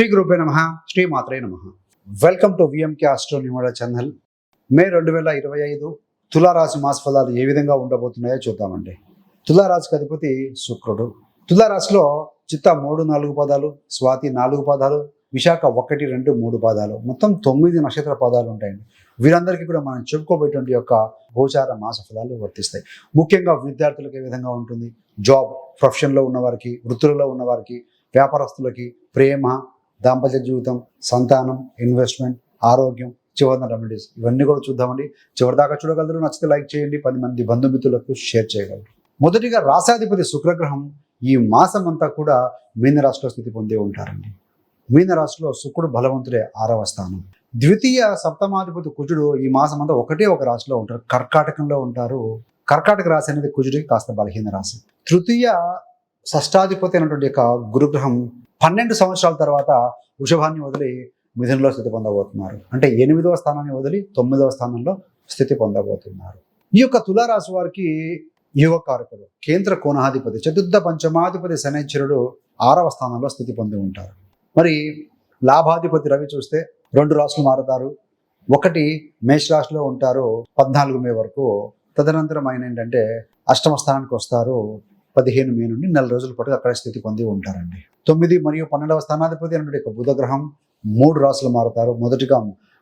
శ్రీ గురుపే నమ. శ్రీ మాత్రే నమ వెల్కమ్ టు విఎంకే ఆస్ట్రో నిమోడ ఛానల్ మే రెండు వేల ఇరవై ఐదు తులారాశి మాస ఫలాలు ఏ విధంగా ఉండబోతున్నాయో చూద్దామండి. తులారాశికి అధిపతి శుక్రుడు. తులారాశిలో చిత్త మూడు నాలుగు పదాలు స్వాతి నాలుగు పదాలు విశాఖ ఒకటి రెండు మూడు పదాలు. మొత్తం తొమ్మిది నక్షత్ర పదాలు ఉంటాయండి. వీరందరికీ కూడా మనం చెప్పుకోబోయేటువంటి యొక్క గోచార మాస ఫలాలు వర్తిస్తాయి. ముఖ్యంగా విద్యార్థులకు ఏ విధంగా ఉంటుంది? జాబ్ ప్రొఫెషన్లో ఉన్నవారికి వృత్తులలో ఉన్నవారికి వ్యాపారస్తులకి ప్రేమ దాంపత్య జీవితం సంతానం ఇన్వెస్ట్మెంట్ ఆరోగ్యం చివరిన రెమెడీస్ ఇవన్నీ కూడా చూద్దామండి. చివరిదాకా చూడగలరు నచ్చితే లైక్ చేయండి. పది మంది బంధుమిత్రులకు షేర్ చేయగలరు. మొదటిగా రాసాధిపతి శుక్రగ్రహం ఈ మాసం అంతా కూడా మీనరాశిలో స్థితి పొందే ఉంటారండి. మీనరాశిలో శుక్రుడు బలవంతుడే ఆరవ స్థానం. ద్వితీయ సప్తమాధిపతి కుజుడు ఈ మాసం అంతా ఒకటే ఒక రాశిలో ఉంటారు. కర్కాటకంలో ఉంటారు. కర్కాటక రాశి అనేది కుజుడికి కాస్త బలహీన రాశి. తృతీయ షష్టాధిపతి అయినటువంటి యొక్క గురుగ్రహం పన్నెండు సంవత్సరాల తర్వాత వృషభాన్ని వదిలి మిథునలో స్థితి పొందబోతున్నారు. అంటే ఎనిమిదవ స్థానాన్ని వదిలి తొమ్మిదవ స్థానంలో స్థితి పొందబోతున్నారు. ఈ యొక్క తులారాశి వారికి యువ కారకుడు కేంద్ర కోణాధిపతి చతుర్థ పంచమాధిపతి శనేశ్వరుడు ఆరవ స్థానంలో స్థితి పొంది ఉంటారు. మరి లాభాధిపతి రవి చూస్తే రెండు రాశులు మారుతారు. ఒకటి మేషరాశిలో ఉంటారు. పద్నాలుగు మే వరకు తదనంతరం ఆయన ఏంటంటే అష్టమ స్థానానికి వస్తారు. పదిహేను మే నుండి నెల రోజుల పాటు అక్కడ స్థితి పొంది ఉంటారండి. తొమ్మిది మరియు పన్నెండవ స్థానాధిపతి అన్నటువంటి యొక్క బుధగ్రహం మూడు రాశులు మారుతారు. మొదటిగా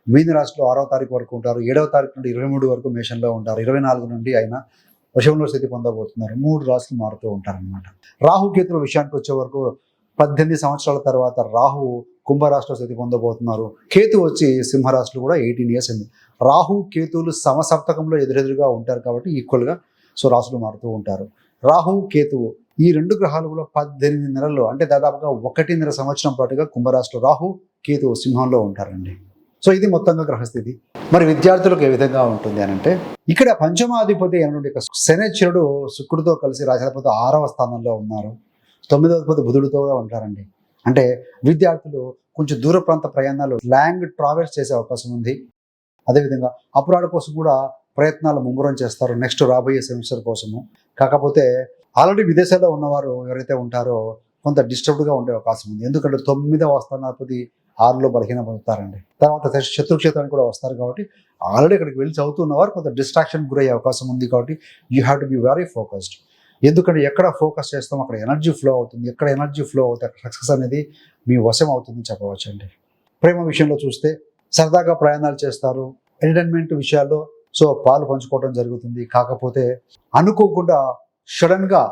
మీన రాశిలో ఆరవ తారీఖు వరకు ఉంటారు. ఏడవ తారీఖు నుండి ఇరవై మూడు వరకు మేషంలో ఉంటారు. ఇరవై నాలుగు నుండి ఆయన వశంలో స్థితి పొందబోతున్నారు. మూడు రాశులు మారుతూ ఉంటారన్నమాట. రాహుకేతుల విషయానికి వచ్చే వరకు పద్దెనిమిది సంవత్సరాల తర్వాత రాహు కుంభరాశిలో స్థితి పొందబోతున్నారు. కేతు వచ్చి సింహరాశిలో కూడా ఎయిటీన్ ఇయర్స్ అయింది. రాహు కేతువులు సమసప్తకంలో ఎదురెదురుగా ఉంటారు కాబట్టి ఈక్వల్గా సో రాశులు మారుతూ ఉంటారు. రాహు కేతువు ఈ రెండు గ్రహాలు కూడా పద్దెనిమిది నెలలు అంటే దాదాపుగా ఒకటిన్నర సంవత్సరం పాటుగా కుంభరాశిలో రాహు కేతు సింహంలో ఉంటారండి. సో ఇది మొత్తంగా గ్రహస్థితి. మరి విద్యార్థులకు ఏ విధంగా ఉంటుంది అని అంటే ఇక్కడ పంచమాధిపతి అయినటువంటి యొక్క శుక్రుడితో కలిసి రాజాధిపతి ఆరవ స్థానంలో ఉన్నారు. తొమ్మిదవధిపతి బుధుడితో ఉంటారండి. అంటే విద్యార్థులు కొంచెం దూర ప్రాంత ప్రయాణాలు లాంగ్ ట్రావెల్స్ చేసే అవకాశం ఉంది. అదేవిధంగా అపురాల కోసం కూడా ప్రయత్నాలు ముమ్మరం చేస్తారు నెక్స్ట్ రాబోయే సెమిస్టర్ కోసము. కాకపోతే ఆల్రెడీ విదేశాల్లో ఉన్నవారు ఎవరైతే ఉంటారో కొంత డిస్టర్బ్డ్గా ఉండే అవకాశం ఉంది. ఎందుకంటే తొమ్మిదవ స్థానాధిపతి ఆరులో బలహీన పొందుతారండి తర్వాత శత్రుక్షేత్రానికి కూడా వస్తారు కాబట్టి ఆల్రెడీ అక్కడికి వెళ్ళి చదువుతున్నవారు కొంత డిస్ట్రాక్షన్ గురయ్యే అవకాశం ఉంది కాబట్టి you have to be very focused ఎందుకంటే ఎక్కడ ఫోకస్ చేస్తాం అక్కడ ఎనర్జీ ఫ్లో అవుతుంది. ఎక్కడ ఎనర్జీ ఫ్లో అవుతుంది అక్కడ సక్సెస్ అనేది మీ వశం అవుతుంది చెప్పవచ్చు అండి ప్రేమ విషయంలో చూస్తే సరదాగా ప్రయాణాలు చేస్తారు. ఎంటర్టైన్మెంట్ విషయాల్లో సో పాలు పంచుకోవడం జరుగుతుంది. కాకపోతే అనుకోకుండా సడన్గా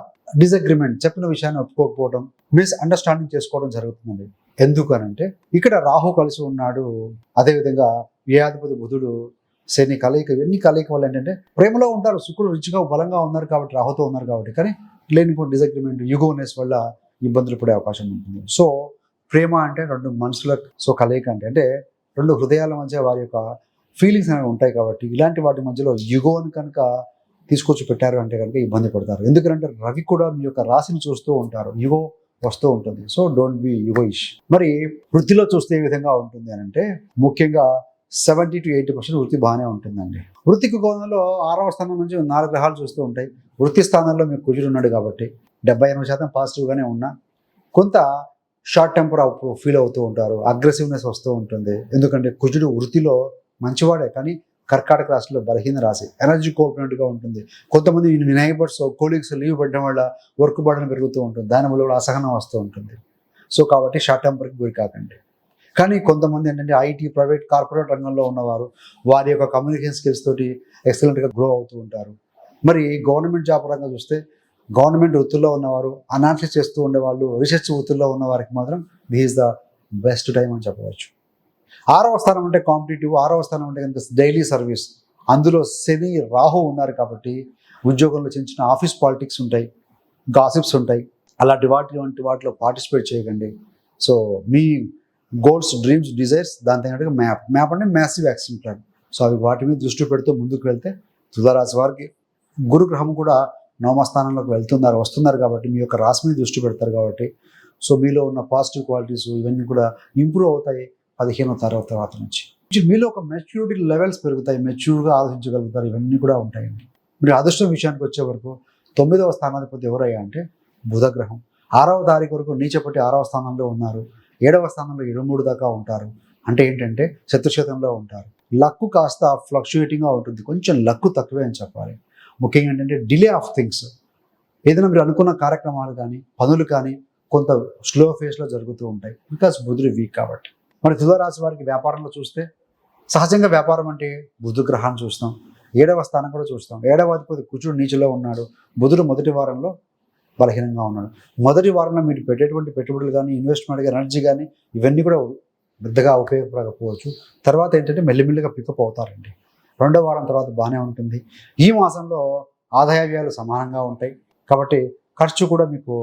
డిసగ్రిమెంట్ చెప్పిన విషయాన్ని ఒప్పుకోకపోవడం మిస్ అండర్స్టాండింగ్ చేసుకోవడం జరుగుతుందండి. ఎందుకనంటే ఇక్కడ రాహు కలిసి ఉన్నాడు అదేవిధంగా వ్యాధిపతి బుధుడు శని కలయిక ఇవన్నీ కలయిక వల్ల ఏంటంటే ప్రేమలో ఉంటారు శుక్రుడు రుచిగా బలంగా ఉన్నారు కాబట్టి రాహుతో ఉన్నారు కాబట్టి కానీ లేనిపోయిన డిసగ్రిమెంట్ యుగోనెస్ వల్ల ఇబ్బందులు పడే అవకాశం ఉంటుంది. సో ప్రేమ అంటే రెండు మనుషుల సో కలయిక అంటే అంటే రెండు హృదయాల మధ్య వారి యొక్క ఫీలింగ్స్ అనేవి ఉంటాయి కాబట్టి ఇలాంటి వాటి మధ్యలో యుగోని కనుక తీసుకొచ్చి పెట్టారు అంటే కనుక ఇబ్బంది పడతారు. ఎందుకంటే రవి కూడా మీ యొక్క రాశిని చూస్తూ ఉంటారు. యుగో వస్తూ ఉంటుంది. సో డోంట్ బి యుగోయిష్ మరి వృత్తిలో చూస్తే ఏ విధంగా ఉంటుంది అని అంటే ముఖ్యంగా సెవెంటీ టు ఎయిటీ పర్సెంట్ వృత్తి బాగానే ఉంటుందండి. వృత్తికి కోణంలో ఆరవ స్థానం నుంచి నాలుగు గ్రహాలు చూస్తూ ఉంటాయి. వృత్తి స్థానంలో మీకు కుజుడు ఉన్నాడు కాబట్టి డెబ్బై ఎనభై శాతం పాజిటివ్గానే ఉన్నా కొంత షార్ట్ టెంపర్ ఫీల్ అవుతూ ఉంటారు. అగ్రెసివ్నెస్ వస్తూ ఉంటుంది. ఎందుకంటే కుజుడు వృత్తిలో మంచివాడే. కానీ కర్కాటక రాశిలో బలహీన రాశి. ఎనర్జీ కోల్పోయినట్టుగా ఉంటుంది. కొంతమంది నైబర్స్ కోలీగ్స్ లీవ్ పెట్టడం వల్ల వర్క్ బర్డన్ పెరుగుతూ ఉంటుంది. దానివల్ల కూడా అసహనం వస్తూ ఉంటుంది. సో కాబట్టి షార్ట్ టెంపర్కి గురి కాకండి. కానీ కొంతమంది ఏంటంటే ఐటీ ప్రైవేట్ కార్పొరేట్ రంగంలో ఉన్నవారు వారి యొక్క కమ్యూనికేషన్ స్కిల్స్ తోటి ఎక్సలెంట్గా గ్రో అవుతూ ఉంటారు. మరి గవర్నమెంట్ జాబ్ పరంగా చూస్తే గవర్నమెంట్ వృత్తుల్లో ఉన్నవారు అనాలిసిస్ చేస్తూ ఉండేవాళ్ళు రీసెర్చ్ వృత్తుల్లో ఉన్న వారికి మాత్రం దిస్ ద బెస్ట్ టైం అని చెప్పవచ్చు. ఆరవ స్థానం అంటే కాంపిటేటివ్ ఆరవ స్థానం అంటే కనుక డైలీ సర్వీస్. అందులో శని రాహు ఉన్నారు కాబట్టి ఉద్యోగంలో చిన్న చిన్న ఆఫీస్ పాలిటిక్స్ ఉంటాయి గాసిప్స్ ఉంటాయి. అలాంటి వాటి వంటి వాటిలో పార్టిసిపేట్ చేయకండి. సో మీ గోల్స్ డ్రీమ్స్ డిజైర్స్ దాని తగినట్టుగా మ్యాప్. మ్యాప్ అంటే మ్యాసివ్ యాక్షన్ ప్లాన్. సో అవి వాటి మీద దృష్టి పెడుతూ ముందుకు వెళ్తే తులారాశి వారికి గురుగ్రహం కూడా నవమస్థానంలోకి వెళ్తున్నారు వస్తున్నారు కాబట్టి మీ యొక్క రాశి మీద దృష్టి పెడతారు కాబట్టి. సో మీలో ఉన్న పాజిటివ్ క్వాలిటీస్ ఇవన్నీ కూడా ఇంప్రూవ్ అవుతాయి. పదిహేనో తరగతి తర్వాత నుంచి. మీలో ఒక మెచ్యూరిటీ లెవెల్స్ పెరుగుతాయి మెచ్యూర్గా ఆలోచించగలుగుతారు ఇవన్నీ కూడా ఉంటాయండి. మీరు అదృష్టం విషయానికి వచ్చే వరకు తొమ్మిదవ స్థానాధిపతి ఎవరయ్యా అంటే బుధగ్రహం. ఆరవ తారీఖు వరకు నీచపట్టి ఆరవ స్థానంలో ఉన్నారు. ఏడవ స్థానంలో ఇరవై మూడు దాకా ఉంటారు. అంటే ఏంటంటే శత్రుక్షేత్రంలో ఉంటారు. లక్కు కాస్త ఫ్లక్చుయేటింగ్గా ఉంటుంది. కొంచెం లక్కు తక్కువే అని చెప్పాలి. ముఖ్యంగా ఏంటంటే డిలే ఆఫ్ థింగ్స్ ఏదైనా మీరు అనుకున్న కార్యక్రమాలు కానీ పనులు కానీ కొంత స్లో ఫేస్లో జరుగుతూ ఉంటాయి. బికాస్ బుధుడు వీక్ కాబట్టి. మరి తులారాశి వారికి వ్యాపారంలో చూస్తే సహజంగా వ్యాపారం అంటే బుధు గ్రహాన్ని చూస్తాం ఏడవ స్థానం కూడా చూస్తాం. ఏడవ అధిపతి కుచుడు నీచులో ఉన్నాడు. బుధుడు మొదటి వారంలో బలహీనంగా ఉన్నాడు. మొదటి వారంలో మీరు పెట్టేటువంటి పెట్టుబడులు కానీ ఇన్వెస్ట్మెంట్ కానీ ఎనర్జీ కానీ ఇవన్నీ కూడా పెద్దగా ఉపయోగపడకపోవచ్చు. తర్వాత ఏంటంటే మెల్లిమెల్లిగా పికప్ అవుతారండి. రెండో వారం తర్వాత బాగానే ఉంటుంది. ఈ మాసంలో ఆదాయ వ్యయాలు సమానంగా ఉంటాయి. కాబట్టి ఖర్చు కూడా మీకు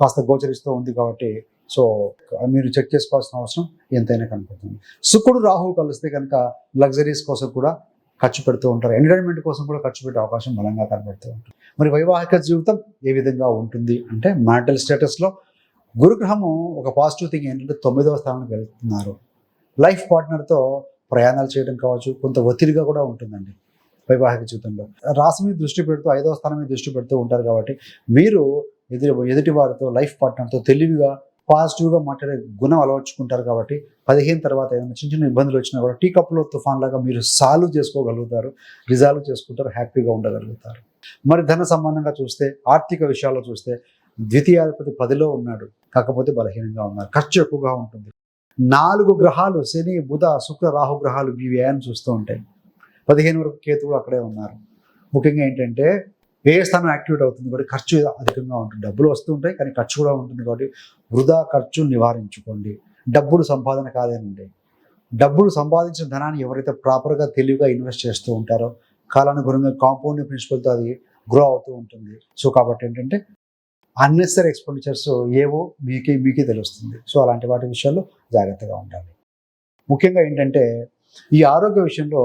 కాస్త గోచరిస్తూ ఉంది కాబట్టి సో మీరు చెక్ చేసుకోవాల్సిన అవసరం ఎంతైనా కనపడుతుంది. శుక్రుడు రాహువు కలిస్తే కనుక లగ్జరీస్ కోసం కూడా ఖర్చు పెడుతూ ఉంటారు. ఎంటర్టైన్మెంట్ కోసం కూడా ఖర్చు పెట్టే అవకాశం బలంగా కనబడుతూ ఉంటుంది. మరి వైవాహిక జీవితం ఏ విధంగా ఉంటుంది అంటే మ్యారిటల్ స్టేటస్లో గురుగ్రహము ఒక పాజిటివ్ థింగ్ ఏంటంటే తొమ్మిదవ స్థానానికి వెళ్తున్నారు. లైఫ్ పార్ట్నర్తో ప్రయాణాలు చేయడం కావచ్చు కొంత ఒత్తిడిగా కూడా ఉంటుందండి వైవాహిక జీవితంలో. రాశి మీద దృష్టి పెడుతూ ఐదవ స్థానం మీద దృష్టి పెడుతూ ఉంటారు కాబట్టి మీరు ఎదురు ఎదుటి వారితో లైఫ్ పార్ట్నర్తో తెలివిగా పాజిటివ్గా మాట్లాడే గుణం అలవర్చుకుంటారు కాబట్టి పదిహేను తర్వాత ఏదైనా చిన్న చిన్న ఇబ్బందులు వచ్చినా కూడా టీ కప్లో తుఫాన్ లాగా మీరు సాల్వ్ చేసుకోగలుగుతారు రిజాల్వ్ చేసుకుంటారు హ్యాపీగా ఉండగలుగుతారు. మరి ధన సంబంధంగా చూస్తే ఆర్థిక విషయాల్లో చూస్తే ద్వితీయాధిపతి పదిలో ఉన్నాడు కాకపోతే బలహీనంగా ఉన్నారు ఖర్చు ఎక్కువగా ఉంటుంది. నాలుగు గ్రహాలు శని బుధ శుక్ర రాహు గ్రహాలు మీ వ్యయాన్ని చూస్తూ ఉంటాయి. పదిహేను వరకు కేతువులు అక్కడే ఉన్నారు. ముఖ్యంగా ఏంటంటే ఏ స్థానం యాక్టివేట్ అవుతుంది కాబట్టి ఖర్చు అధికంగా ఉంటుంది. డబ్బులు వస్తూ ఉంటాయి కానీ ఖర్చు కూడా ఉంటుంది కాబట్టి వృధా ఖర్చు నివారించుకోండి. డబ్బులు సంపాదన కాదేనండి. డబ్బులు సంపాదించిన ధనాన్ని ఎవరైతే ప్రాపర్గా తెలివిగా ఇన్వెస్ట్ చేస్తూ ఉంటారో కాలానుగుణంగా కాంపౌండ్ ప్రిన్సిపల్తో అది గ్రో అవుతూ ఉంటుంది. సో కాబట్టి ఏంటంటే అన్నెసరీ ఎక్స్పెండిచర్స్ ఏవో మీకే మీకే తెలుస్తుంది. సో అలాంటి వాటి విషయాల్లో జాగ్రత్తగా ఉండాలి. ముఖ్యంగా ఏంటంటే ఈ ఆరోగ్య విషయంలో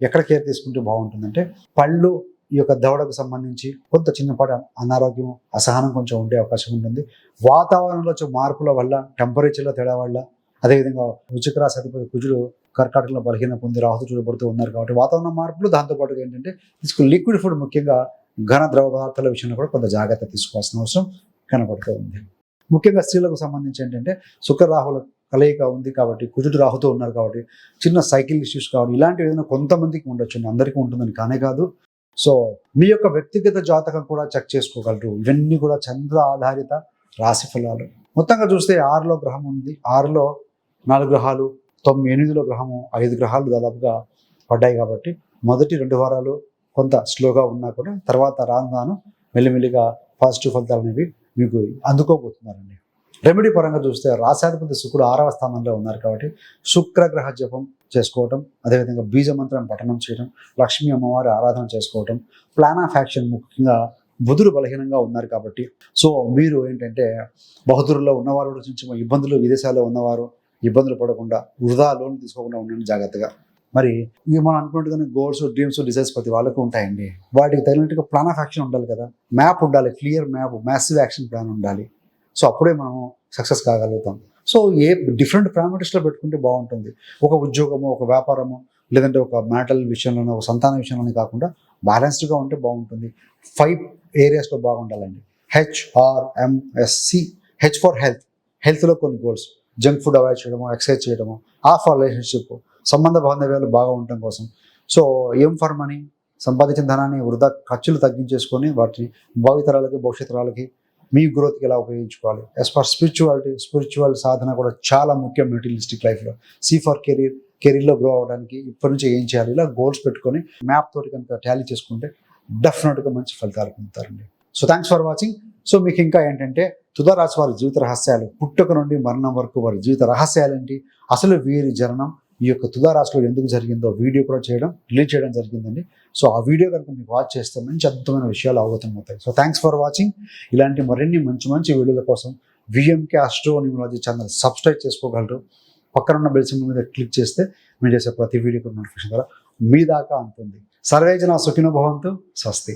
ఎక్కడ కేర్ తీసుకుంటే బాగుంటుందంటే పళ్ళు ఈ యొక్క దవడకు సంబంధించి కొంత చిన్నపాటి అనారోగ్యం అసహనం కొంచెం ఉండే అవకాశం ఉంటుంది. వాతావరణంలో వచ్చే మార్పుల వల్ల టెంపరేచర్లో తేడా వల్ల అదేవిధంగా వృచ్చిక అధిపతి కుజుడు కర్కాటకంలో బలహీన పొంది రాహులు చూడబడుతూ ఉన్నారు కాబట్టి వాతావరణ మార్పులు దాంతోపాటుగా ఏంటంటే తీసుకు లిక్విడ్ ఫుడ్ ముఖ్యంగా ఘన ద్రవ పదార్థాల విషయంలో కూడా కొంత జాగ్రత్త తీసుకోవాల్సిన అవసరం కనబడుతూ ఉంది. ముఖ్యంగా స్త్రీలకు సంబంధించి ఏంటంటే శుక్ర రాహుల కలయిక ఉంది కాబట్టి కుజుడు రాహుతో ఉన్నారు కాబట్టి చిన్న సైకిల్ ఇష్యూస్ కావాలి ఇలాంటివి ఏదైనా కొంతమందికి ఉండొచ్చు అందరికీ ఉంటుందని కానే కాదు. సో మీ యొక్క వ్యక్తిగత జాతకం కూడా చెక్ చేసుకోగలరు. ఇవన్నీ కూడా చంద్ర ఆధారిత రాశి ఫలాలు. మొత్తంగా చూస్తే ఆరులో గ్రహం ఉంది. ఆరులో నాలుగు గ్రహాలు తొమ్మిది ఎనిమిదిలో గ్రహము ఐదు గ్రహాలు దాదాపుగా పడ్డాయి కాబట్టి మొదటి రెండు వారాలు కొంత స్లోగా ఉన్నా కూడా తర్వాత రాను రాను మెల్లిమెల్లిగా పాజిటివ్ ఫలితాలు అనేవి మీకు అందుకోబోతున్నారండి. రెమెడీ పరంగా చూస్తే రాశాధిపతి శుక్రుడు ఆరవ స్థానంలో ఉన్నారు కాబట్టి శుక్రగ్రహ జపం చేసుకోవటం అదేవిధంగా బీజ మంత్రం పఠనం చేయడం లక్ష్మీ అమ్మవారి ఆరాధన చేసుకోవటం ప్లాన్ ఆఫ్ యాక్షన్ ముఖ్యంగా బుధుడు బలహీనంగా ఉన్నారు కాబట్టి. సో మీరు ఏంటంటే బహుదూరులో ఉన్నవారు కూడా ఇబ్బందులు విదేశాల్లో ఉన్నవారు ఇబ్బందులు పడకుండా వృధా లోన్ తీసుకోకుండా ఉండండి జాగ్రత్తగా. మరి ఇవి మనం అనుకున్నట్టుగానే గోల్స్ డ్రీమ్స్ డిజైర్స్ ప్రతి వాళ్ళకు ఉంటాయండి. వాటికి తగినట్టుగా ప్లాన్ ఆఫ్ యాక్షన్ ఉండాలి కదా. మ్యాప్ ఉండాలి clear map massive action plan ఉండాలి. సో అప్పుడే మనం సక్సెస్ కాగలుగుతాం. సో ఏ డిఫరెంట్ పారామీటర్స్లో పెట్టుకుంటే బాగుంటుంది. ఒక ఉద్యోగము ఒక వ్యాపారము లేదంటే ఒక మ్యాటల్ విషయంలోనే ఒక సంతాన విషయంలోనే కాకుండా బ్యాలెన్స్డ్గా ఉంటే బాగుంటుంది. ఫైవ్ ఏరియాస్లో బాగుండాలండి. హెచ్ఆర్ఎంఎస్సి హెచ్ ఫర్ హెల్త్ హెల్త్లో కొన్ని గోల్స్ జంక్ ఫుడ్ అవాయిడ్ చేయడము ఎక్సర్సైజ్ చేయడము ఆ ఫర్ రిలేషన్షిప్ సంబంధ బాంధవ్యాలు బాగా ఉండటం కోసం. సో ఏం ఫర్ మనీ సంపాదించిన ధనాన్ని వృధా ఖర్చులు తగ్గించేసుకొని వాటిని భావితరాలకి భవిష్యత్తు మీ గ్రోత్కి ఎలా ఉపయోగించుకోవాలి? యాజ్ ఫర్ స్పిరిచువాలిటీ స్పిరిచువల్ సాధన కూడా చాలా ముఖ్యం మెటీరియలిస్టిక్ లైఫ్లో సి ఫర్ కెరీర్ కెరీర్లో గ్రో అవ్వడానికి ఇప్పటి నుంచి ఏం చేయాలి? ఇలా గోల్స్ పెట్టుకొని మ్యాప్ తోటి కనుక టాలీ చేసుకుంటే డెఫినెట్గా మంచి ఫలితాలు పొందుతారండి. So thanks for watching so మీకు ఇంకా ఏంటంటే తులారాశి వారి జీవిత రహస్యాలు పుట్టుక నుండి మరణం వరకు వారి జీవిత రహస్యాలు ఏంటి? అసలు వీరి జననం ఈ యొక్క తులారాశిలో ఎందుకు జరిగిందో వీడియో కూడా చేయడం రిలీజ్ చేయడం జరిగిందండి. సో ఆ వీడియో కనుక మీకు వాచ్ చేస్తే మంచి అద్భుతమైన విషయాలు అవగతం అవుతాయి. సో థ్యాంక్స్ ఫర్ వాచింగ్ ఇలాంటి మరిన్ని మంచి మంచి వీడియోల కోసం VMK astro numerology channel subscribe చేసుకోగలరు. పక్కన ఉన్న బెల్ సింబల్ మీద క్లిక్ చేస్తే మీరు చేసే ప్రతి వీడియో నోటిఫికేషన్ ద్వారా మీ దాకా అంటుంది సర్వేజన సుఖినో భవంతు. స్వస్తి.